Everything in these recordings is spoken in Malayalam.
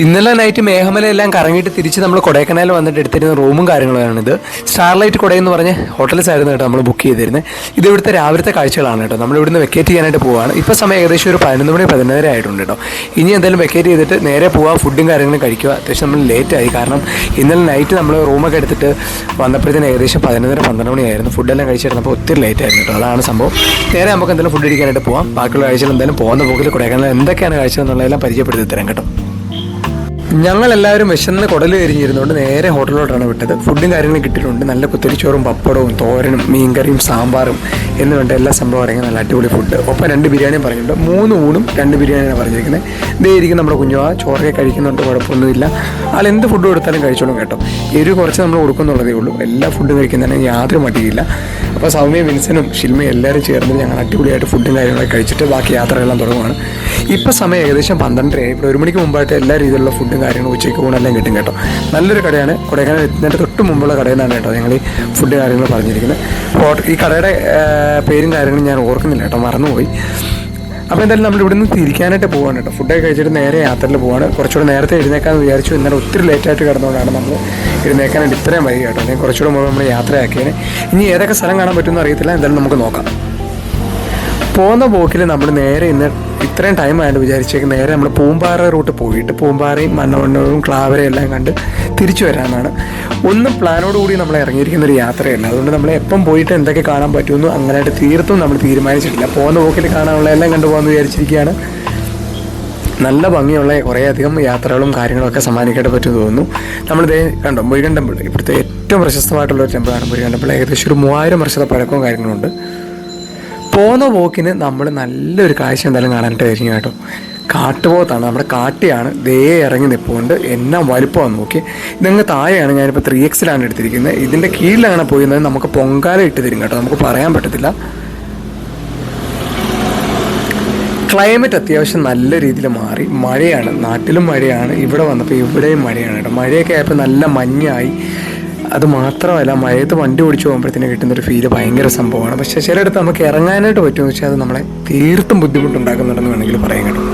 ഇന്നലെ നൈറ്റ് മേഘമലയെല്ലാം കറങ്ങിയിട്ട് തിരിച്ച് നമ്മൾ കൊടൈക്കനാൽ വന്നിട്ട് എടുത്തിരുന്ന റൂമും കാര്യങ്ങളാണിത് സ്റ്റാർലൈറ്റ് കൊടൈ എന്ന് പറഞ്ഞ ഹോട്ടൽസ് ആയിരുന്നു കേട്ടോ നമ്മൾ ബുക്ക് ചെയ്തിരുന്നത് ഇത് ഇവിടുത്തെ രാവിലത്തെ കാഴ്ചകളാണ് കേട്ടോ. നമ്മൾ ഇവിടുന്ന് വെക്കേറ്റ് ചെയ്യാനായിട്ട് പോവുകയാണ് ഇപ്പോൾ സമയം ഏകദേശം ഒരു പതിനൊന്ന് മണി പതിനൊന്നര ആയിട്ടുണ്ട് കേട്ടോ. ഇനി എന്തായാലും വെക്കേറ്റ് ചെയ്തിട്ട് നേരെ പോവാം ഫുഡും കാര്യങ്ങളും കഴിക്കുക. അത്യാവശ്യം നമ്മൾ ലേറ്റ് ആയി. കാരണം ഇന്നലെ നൈറ്റ് നമ്മൾ റൂമൊക്കെ എടുത്തിട്ട് വന്നപ്പോഴത്തേന് ഏകദേശം പതിനൊന്നര പന്ത്രണ്ട് മണിയായിരുന്നു ഫുഡെല്ലാം കഴിച്ചിരുന്നപ്പോൾ ഒത്തിരി ലേറ്റ് ആയിരുന്നു കേട്ടോ. അതാണ് സംഭവം. നേരെ നമുക്ക് എന്തെങ്കിലും ഫുഡ് അടിക്കാനായിട്ട് പോവാം. ബാക്കിയുള്ള കാഴ്ചകൾ എന്തായാലും പോകുന്ന പോക്കിൽ കൊടൈക്കനാൽ എന്തൊക്കെയാണ് കാഴ്ച എന്നുള്ളതെല്ലാം പരിചയപ്പെടുത്തി തരാം കേട്ടോ. ഞങ്ങൾ എല്ലാവരും വിശന്ന് കുടൽ കരിഞ്ഞിരുന്നുകൊണ്ട് നേരെ ഹോട്ടലിലോട്ടാണ് വിട്ടത്. ഫുഡും കാര്യങ്ങളും കിട്ടിയിട്ടുണ്ട്. നല്ല കുത്തരിച്ചോറും പപ്പടവും തോരനും മീൻകറിയും സാമ്പാറും എന്ന് വേണ്ട എല്ലാ സംഭവം അടങ്ങിയ നല്ല അടിപൊളി ഫുഡ്. ഒപ്പം രണ്ട് ബിരിയാണിയും പറഞ്ഞിട്ടുണ്ട്. മൂന്ന് ഊണും രണ്ട് ബിരിയാണിയാണ് പറഞ്ഞിരിക്കുന്നത്. ദേ ഇരിക്കും നമ്മുടെ കുഞ്ഞുവാ ചോറൊക്കെ കഴിക്കുന്നുണ്ട് കുഴപ്പമൊന്നുമില്ല. ആൾ എന്ത് ഫുഡ് കൊടുത്താലും കഴിച്ചോളും കേട്ടോ. എരിവ് കുറച്ച് നമ്മൾ കൊടുക്കുന്നുള്ളതേ ഉള്ളൂ. എല്ലാ ഫുഡും കഴിക്കുന്നതിന് യാതൊരു മടിയില്ല അപ്പോൾ സൗമ്യ വിൻസനും ഷിൽമയും എല്ലാവരും ചേർന്ന് ഞങ്ങൾ അടിപൊളിയായിട്ട് ഫുഡും കാര്യങ്ങളൊക്കെ കഴിച്ചിട്ട് ബാക്കി യാത്രകളെല്ലാം തുടങ്ങുകയാണ് ഇപ്പോൾ സമയം ഏകദേശം പന്ത്രണ്ടര ഇപ്പോൾ ഒരു മണിക്ക് മുമ്പായിട്ട് എല്ലാ രീതിയിലുള്ള ഫുഡും കാര്യങ്ങളും ഉച്ചയ്ക്ക് ഊണെല്ലാം കിട്ടും കേട്ടോ. നല്ലൊരു കടയാണ്. കൊടൈക്കനാൽ എത്തുന്നതിന്റെ തൊട്ട് മുമ്പുള്ള കടയിൽ നിന്നാണ് കേട്ടോ ഞങ്ങൾ ഈ ഫുഡ് കാര്യങ്ങൾ പറഞ്ഞിരിക്കുന്നത്. ഈ കടയുടെ പേരും കാര്യങ്ങളും ഞാൻ ഓർക്കുന്നില്ല കേട്ടോ. മറന്നുപോയി. അപ്പോൾ എന്തായാലും നമ്മൾ ഇവിടുന്ന് തിരിക്കാനായിട്ട് പോവാണ് കേട്ടോ. ഫുഡൊക്കെ കഴിച്ചിട്ട് നേരെ യാത്രയിൽ പോവാണ്. കുറച്ചുകൂടെ നേരത്തെ എഴുന്നേക്കാന്ന് വിചാരിച്ചു. ഇന്നലെ ഒത്തിരി ലേറ്റായിട്ട് കിടന്നുകൊണ്ടാണ് നമ്മൾ എഴുന്നേക്കാനായിട്ട് ഇത്രയും വൈകി കേട്ടോ. അല്ലെങ്കിൽ കുറച്ചുകൂടെ മുമ്പ് നമ്മൾ യാത്രയാക്കിയത് ഇനി ഏതൊക്കെ സ്ഥലം കാണാൻ പറ്റുമെന്ന് അറിയത്തില്ല. എന്തായാലും നമുക്ക് നോക്കാം. പോകുന്ന പോക്കിൽ നമ്മൾ നേരെ ഇന്ന് ഇത്രയും ടൈം ആയിട്ട് വിചാരിച്ചേക്ക് നേരെ നമ്മൾ പൂമ്പാറ റൂട്ട് പോയിട്ട് പൂമ്പാറയും മണ്ണവണ്ണവും ക്ലാവരയും എല്ലാം കണ്ട് തിരിച്ചു വരാനാണ്. ഒന്നും പ്ലാനോട് കൂടി നമ്മൾ ഇറങ്ങിയിരിക്കുന്ന ഒരു യാത്രയല്ല. അതുകൊണ്ട് നമ്മൾ എപ്പം പോയിട്ട് എന്തൊക്കെ കാണാൻ പറ്റുമെന്ന് അങ്ങനെയായിട്ട് തീർത്തും നമ്മൾ തീരുമാനിച്ചിട്ടില്ല. പോകുന്ന പോക്കിൽ കാണാനുള്ള എല്ലാം കണ്ടുപോകാമെന്ന് വിചാരിച്ചിരിക്കുകയാണ്. നല്ല ഭംഗിയുള്ള കുറേയധികം യാത്രകളും കാര്യങ്ങളൊക്കെ സമ്മാനിക്കേണ്ട പറ്റുമെന്ന് തോന്നുന്നു. നമ്മൾ ദേ കണ്ടോ മുരുകൻ ടെമ്പിൾ ഇവിടുത്തെ ഏറ്റവും പ്രശസ്തമായിട്ടുള്ള ഒരു ടെമ്പിളാണ് മുരുകൻ ടെമ്പിൾ ഏകദേശം ഒരു മൂവായിരം വർഷത്തെ പഴക്കവും കാര്യങ്ങളുണ്ട് പോകുന്ന പോക്കിന് നമ്മൾ നല്ലൊരു കാഴ്ച എന്തായാലും കാണാനായിട്ട് കഴിഞ്ഞു കേട്ടോ. കാട്ടുപോത്താണ് നമ്മുടെ കാട്ടിയാണ്. ദേ ഇറങ്ങി നിൽപ്പുണ്ട് എന്നാ വലുപ്പമാണ് നോക്കി. ഇതങ്ങ് താഴെയാണ് ഞാനിപ്പോൾ ത്രീ എക്സിലാണ് എടുത്തിരിക്കുന്നത്. ഇതിന്റെ കീഴിലാണ് പോയിരുന്നത്. നമുക്ക് പൊങ്കാല ഇട്ട് തരും കേട്ടോ. നമുക്ക് പറയാൻ പറ്റത്തില്ല. ക്ലൈമറ്റ് അത്യാവശ്യം നല്ല രീതിയിൽ മാറി. മഴയാണ്. നാട്ടിലും മഴയാണ്. ഇവിടെ വന്നപ്പോൾ ഇവിടെയും മഴയാണ് കേട്ടോ. മഴയൊക്കെ ആയപ്പോൾ നല്ല മഞ്ഞായി. അത് മാത്രമല്ല മഴയത്ത് വണ്ടി ഓടിച്ചു പോകുമ്പോഴത്തേന് കിട്ടുന്ന ഒരു ഫീൽ ഭയങ്കര സംഭവമാണ്. പക്ഷേ ചിലയിടത്ത് നമുക്ക് ഇറങ്ങാനായിട്ട് പറ്റുമെന്ന് വെച്ചാൽ അത് നമ്മളെ തീർത്തും ബുദ്ധിമുട്ടുണ്ടാക്കുന്നുണ്ടെന്ന് വേണമെങ്കിൽ പറയാൻ കിട്ടും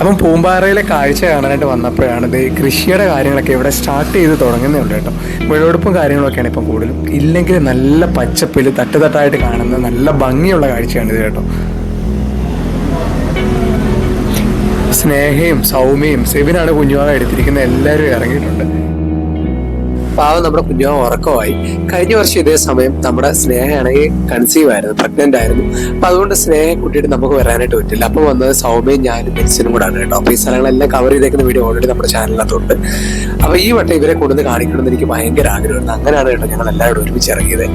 അപ്പം പൂമ്പാറയിലെ കാഴ്ച കാണാനായിട്ട് വന്നപ്പോഴാണ് ഇത് കൃഷിയുടെ കാര്യങ്ങളൊക്കെ ഇവിടെ സ്റ്റാർട്ട് ചെയ്ത് തുടങ്ങുന്നേ ഉണ്ട് കേട്ടോ. വിളവെടുപ്പും കാര്യങ്ങളൊക്കെയാണ് ഇപ്പം കൂടുതലും. ഇല്ലെങ്കിൽ നല്ല പച്ചപ്പിൽ തട്ടുതട്ടായിട്ട് കാണുന്ന നല്ല ഭംഗിയുള്ള കാഴ്ചയാണ് ഇത് കേട്ടോ. സ്നേഹയും സൗമ്യയും സെവിനാണ് കുഞ്ഞുമാവ എടുത്തിരിക്കുന്ന എല്ലാവരും ഇറങ്ങിയിട്ടുണ്ട്. പാവം നമ്മുടെ കുഞ്ഞുമാവ ഉറക്കമായി. കഴിഞ്ഞ വർഷം ഇതേ സമയം നമ്മുടെ സ്നേഹയാണെങ്കിൽ കൺസീവ് ആയിരുന്നു പ്രഗ്നന്റ് ആയിരുന്നു. അപ്പൊ അതുകൊണ്ട് സ്നേഹം കൂട്ടിയിട്ട് നമുക്ക് വരാനായിട്ട് പറ്റില്ല. അപ്പൊ വന്നത് സൗമ്യയും ഞാനും മെൻസിനും കൂടാണ് കേട്ടോ. അപ്പൊ ഈ സ്ഥലങ്ങളെല്ലാം കവർ ചെയ്തേക്കുന്ന വീഡിയോ ഓൾറെഡി നമ്മുടെ ചാനലിനകത്തുണ്ട് അപ്പൊ ഈ വട്ടം ഇവരെ കൊണ്ടുവന്ന് കാണിക്കണമെന്ന് എനിക്ക് ഭയങ്കര ആഗ്രഹമായിരുന്നു അങ്ങനെയാണ് കേട്ടോ ഞങ്ങൾ എല്ലാവരും ഒരുമിച്ച് ഇറങ്ങിയത്.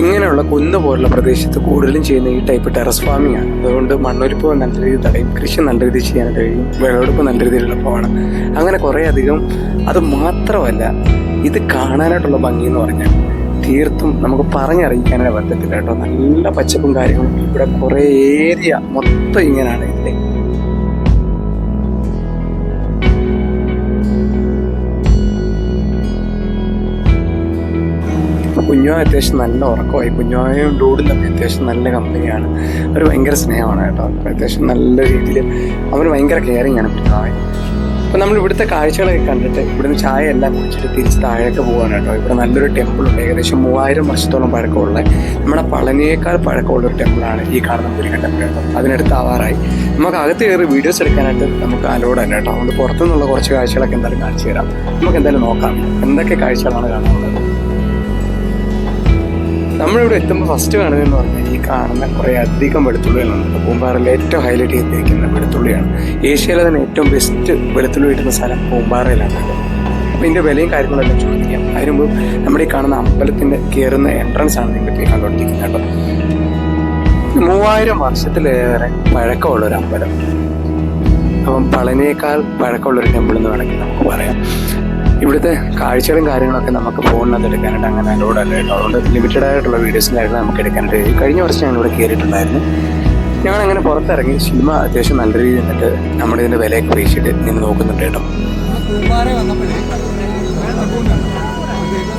ഇങ്ങനെയുള്ള കുന്ന് പോലുള്ള പ്രദേശത്ത് കൂടുതലും ചെയ്യുന്ന ഈ ടൈപ്പ് ടെറസ് ഫാമിംഗ് ആണ്. അതുകൊണ്ട് മണ്ണൊലിപ്പ് നല്ല രീതിയിൽ തടയും കൃഷി നല്ല രീതിയിൽ ചെയ്യാൻ കഴിയും വിളവെടുപ്പ് നല്ല രീതിയിൽ എളുപ്പമാണ് അങ്ങനെ കുറേ അധികം അത് മാത്രമല്ല ഇത് കാണാനായിട്ടുള്ള ഭംഗി എന്ന് പറഞ്ഞാൽ തീർത്തും നമുക്ക് പറഞ്ഞറിയിക്കാനായിട്ട് പറ്റത്തില്ല കേട്ടോ. നല്ല പച്ചപ്പും കാര്യങ്ങളും ഇവിടെ കുറേ ഏരിയ മൊത്തം ഇങ്ങനെയാണ് ഇതിലെ. കുഞ്ഞുമായ അത്യാവശ്യം നല്ല ഉറക്കമായി. കുഞ്ഞുമായും ഡൂഡും തമ്മിൽ അത്യാവശ്യം നല്ല കമ്പനിയാണ്. അവർ ഭയങ്കര സ്നേഹമാണ് കേട്ടോ. അത്യാവശ്യം നല്ല രീതിയിൽ അവർ ഭയങ്കര കെയറിങ് ആണ് കുഞ്ഞുവായ അപ്പോൾ നമ്മൾ ഇവിടുത്തെ കാഴ്ചകളൊക്കെ കണ്ടിട്ട് ഇവിടുന്ന് ചായ എല്ലാം കുടിച്ചിട്ട് തിരിച്ച് താഴേക്ക് പോകാൻ കേട്ടോ. ഇവിടെ നല്ലൊരു ടെമ്പിൾ ഉണ്ട്. ഏകദേശം മൂവായിരം വർഷത്തോളം പഴക്കമുള്ള നമ്മുടെ പളനിയേക്കാൾ പഴക്കമുള്ള ഒരു ടെമ്പിളാണ് ഈ കാണുന്ന മുരുകൻ ടെമ്പിൾ കേട്ടോ അതിനടുത്ത് ആവാറായി. നമുക്ക് അകത്ത് കയറി വീഡിയോസ് എടുക്കാനായിട്ട് നമുക്ക് അലോഡ് അല്ല കേട്ടോ. അതുകൊണ്ട് പുറത്തുനിന്നുള്ള കുറച്ച് കാഴ്ചകളൊക്കെ എന്തായാലും കാണിച്ചു തരാം. നമുക്ക് എന്തായാലും നോക്കാം. എന്തൊക്കെ കാഴ്ചകളാണ് കാണാനുള്ളത്? നമ്മളിവിടെ എത്തുമ്പോൾ ഫസ്റ്റ് കാണുന്നതെന്ന് പറഞ്ഞാൽ ഈ കാണുന്ന കുറേ അധികം വെളുത്തുള്ളികളുണ്ട് പൂമ്പാറിലെ ഏറ്റവും ഹൈലൈറ്റ് ചെയ്തിരിക്കുന്ന വെളുത്തുള്ളിയാണ്. ഏഷ്യയിലെ തന്നെ ഏറ്റവും ബെസ്റ്റ് വെളുത്തുള്ളി കിട്ടുന്ന സ്ഥലം പൂമ്പാറയിലാണ്. ഇതിന്റെ വിലയും കാര്യങ്ങളെല്ലാം ചോദിക്കാം. അതിന് മുമ്പ് നമ്മുടെ ഈ കാണുന്ന അമ്പലത്തിന്റെ കയറുന്ന എൻട്രൻസ് ആണ് നിങ്ങൾ ഈ കണ്ടുകൊണ്ടിരിക്കുന്നത് കേട്ടോ. മൂവായിരം വർഷത്തിലേറെ പഴക്കമുള്ള ഒരു അമ്പലം. അപ്പം പളനിയേക്കാൾ പഴക്കമുള്ള ഒരു ടെമ്പിൾ എന്ന് വേണമെങ്കിൽ നമുക്ക് പറയാം. ഇവിടുത്തെ കാഴ്ചകളും കാര്യങ്ങളൊക്കെ നമുക്ക് ഫോണിനകത്ത് എടുക്കാനായിട്ട് അങ്ങനെ അലോഡ് അല്ല കേട്ടോ. അതുകൊണ്ട് ലിമിറ്റഡ് ആയിട്ടുള്ള വീഡിയോസും കാര്യങ്ങളും നമുക്ക് എടുക്കാനായിട്ട് കഴിയും. കഴിഞ്ഞ വർഷം ഞങ്ങൾ ഇവിടെ കയറിയിട്ടുണ്ടായിരുന്നു. ഞങ്ങൾ അങ്ങനെ പുറത്തിറങ്ങി സിനിമ അത്യാവശ്യം നല്ല രീതിയിൽ നിന്നിട്ട് നമ്മുടെ ഇതിന്റെ വിലയൊക്കെ പേശിയിട്ട് നിന്ന് നോക്കുന്നുണ്ട് കേട്ടോ.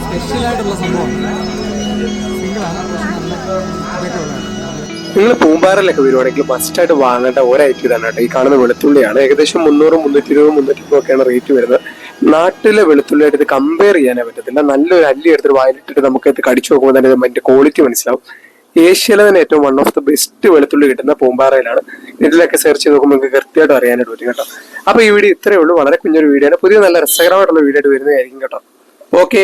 സ്പെഷ്യലായിട്ടുള്ള സംഭവം. നിങ്ങൾ പൂമ്പാറയിലൊക്കെ വരുവാണെങ്കിൽ മസ്റ്റായിട്ട് വാങ്ങേണ്ട ഒരു ഐറ്റം ഇതാണ് കേട്ടോ. ഈ കാണുന്ന വെളുത്തുള്ളിയാണ്. ഏകദേശം മുന്നൂറ് മുന്നൂറ്റി ഇരുപത് മുന്നൂറ്റി ഒക്കെയാണ് റേറ്റ് വരുന്നത്. നാട്ടിലെ വെളുത്തുള്ളിയായിട്ട് ഇത് കമ്പയർ ചെയ്യാനേ പറ്റത്തില്ല. നല്ലൊരു അല്ലി എടുത്തിട്ട് വായിലിട്ടിട്ട് നമുക്ക് ഇത് കടിച്ചു നോക്കുമ്പോൾ തന്നെ അതിന്റെ ക്വാളിറ്റി മനസ്സിലാവും. ഏഷ്യയിലെ തന്നെ ഏറ്റവും വൺ ഓഫ് ദി ബെസ്റ്റ് വെളുത്തുള്ളി കിട്ടുന്ന പൂമ്പാറയിലാണ്. ഇതിലൊക്കെ സെർച്ച് ചെയ്ത് നോക്കുമ്പോൾ നിങ്ങൾക്ക് കൃത്യമായിട്ട് അറിയാനായിട്ട് പറ്റും കേട്ടോ. അപ്പൊ ഈ വീഡിയോ ഇത്രയേ ഉള്ളൂ. വളരെ കുഞ്ഞൊരു വീഡിയോ ആണ്. പുതിയ നല്ല രസകരമായിട്ടുള്ള വീഡിയോ ആയിട്ട് വരുന്നതായിരിക്കും കേട്ടോ. ഓക്കെ